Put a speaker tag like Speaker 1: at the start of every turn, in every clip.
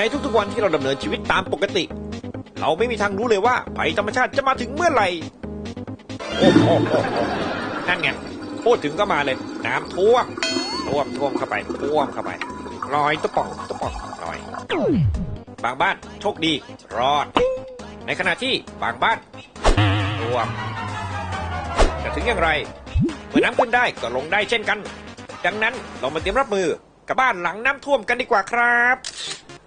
Speaker 1: ในทุกๆวันที่เราดำเนินชีวิตตามปกติ เราไม่มีทางรู้เลยว่าภัยธรรมชาติจะมาถึงเมื่อไหร่โอ้โหนั่นไงพูดถึงก็มาเลย น้ำท่วมท่วมท่วมเข้าไปท่วมเข้าไปลอยตุ๊ป่องตุ๊ป่องลอย บางบ้านโชคดีรอด ในขณะที่บางบ้านท่วมจะถึงอย่างไรเมื่อน้ำขึ้นได้ก็ลงได้เช่นกัน ดังนั้นเรามาเตรียมรับมือกับบ้านหลังน้ำท่วมกันดีกว่าครับ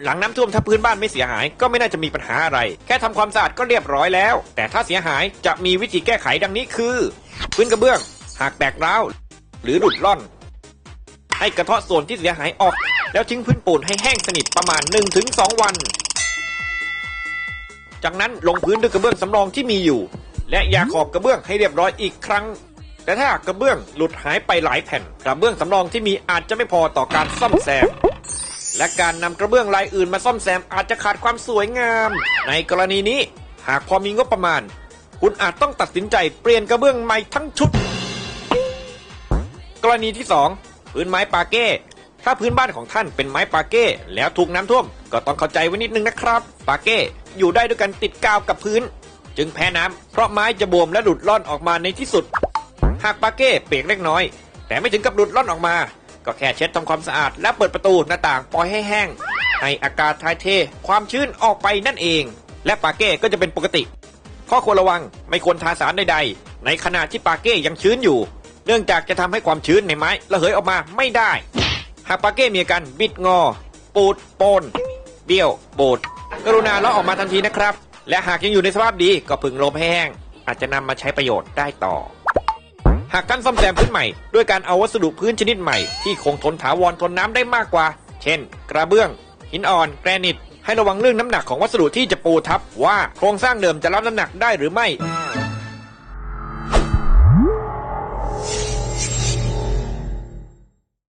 Speaker 1: หลังน้ำท่วมถ้าพื้นบ้านไม่เสียหายก็ไม่น่าจะมีปัญหาอะไร แค่ทำความสะอาดก็เรียบร้อยแล้ว แต่ถ้าเสียหายจะมีวิธีแก้ไขดังนี้คือ พื้นกระเบื้อง หากแตกร้าวหรือหลุดร่อน ให้กระเทาะส่วนที่เสียหายออก แล้วทิ้งพื้นปูนให้แห้งสนิทประมาณ 1-2 วัน จากนั้นลงพื้นด้วยกระเบื้องสำรองที่มีอยู่ และยาขอบกระเบื้องให้เรียบร้อยอีกครั้งแต่ถ้ากระเบื้องหลุดหายไปหลายแผ่น กระเบื้องสำรองที่มีอาจจะไม่พอต่อการซ่อมแซม และการนำกระเบื้องลายอื่นมาซ่อมแซมอาจจะขาดความสวยงาม ในกรณีนี้หากพอมีงบประมาณ คุณอาจต้องตัดสินใจเปลี่ยนกระเบื้องใหม่ทั้งชุด กรณีที่ 2 พื้นไม้ปาเก้ ถ้าพื้นบ้านของท่านเป็นไม้ปาเก้ แล้วถูกน้ำท่วม ก็ต้องเข้าใจไว้นิดนึงนะครับ ปาเก้อยู่ได้ด้วยกันติดกาวกับพื้น จึงแพ้น้ำเพราะไม้จะบวมและหลุดล่อนออกมาในที่สุด หากปาเก้เปียกเล็กน้อย แต่ไม่ถึงกับหลุดล่อนออกมา ก็แค่เช็ดทำความสะอาดและเปิดประตูหน้าต่างปล่อยให้แห้ง ให้อากาศถ่ายเทความชื้นออกไปนั่นเอง และปาเก้ก็จะเป็นปกติ ข้อควรระวังไม่ควรทาสารใดๆ ในขณะที่ปาเก้ยังชื้นอยู่ เนื่องจากจะทำให้ความชื้นในไม้ระเหยออกมาไม่ได้ หากปาเก้มีอาการบิดงอ ปูดโปน เบี้ยวโบดกรุณาเลาะออกมาทันทีนะครับ และหากยังอยู่ในสภาพดีก็พึงลมให้แห้ง อาจจะนำมาใช้ประโยชน์ได้ต่อ หากท่านซ่อมแซมพื้นใหม่ด้วยการเอาวัสดุพื้นชนิดใหม่ที่คงทนถาวรทนน้ำได้มากกว่า เช่น กระเบื้อง หินอ่อน แกรนิต ให้ระวังเรื่องน้ำหนักของวัสดุที่จะปูทับว่าโครงสร้างเดิมจะรับน้ำหนักได้หรือไม่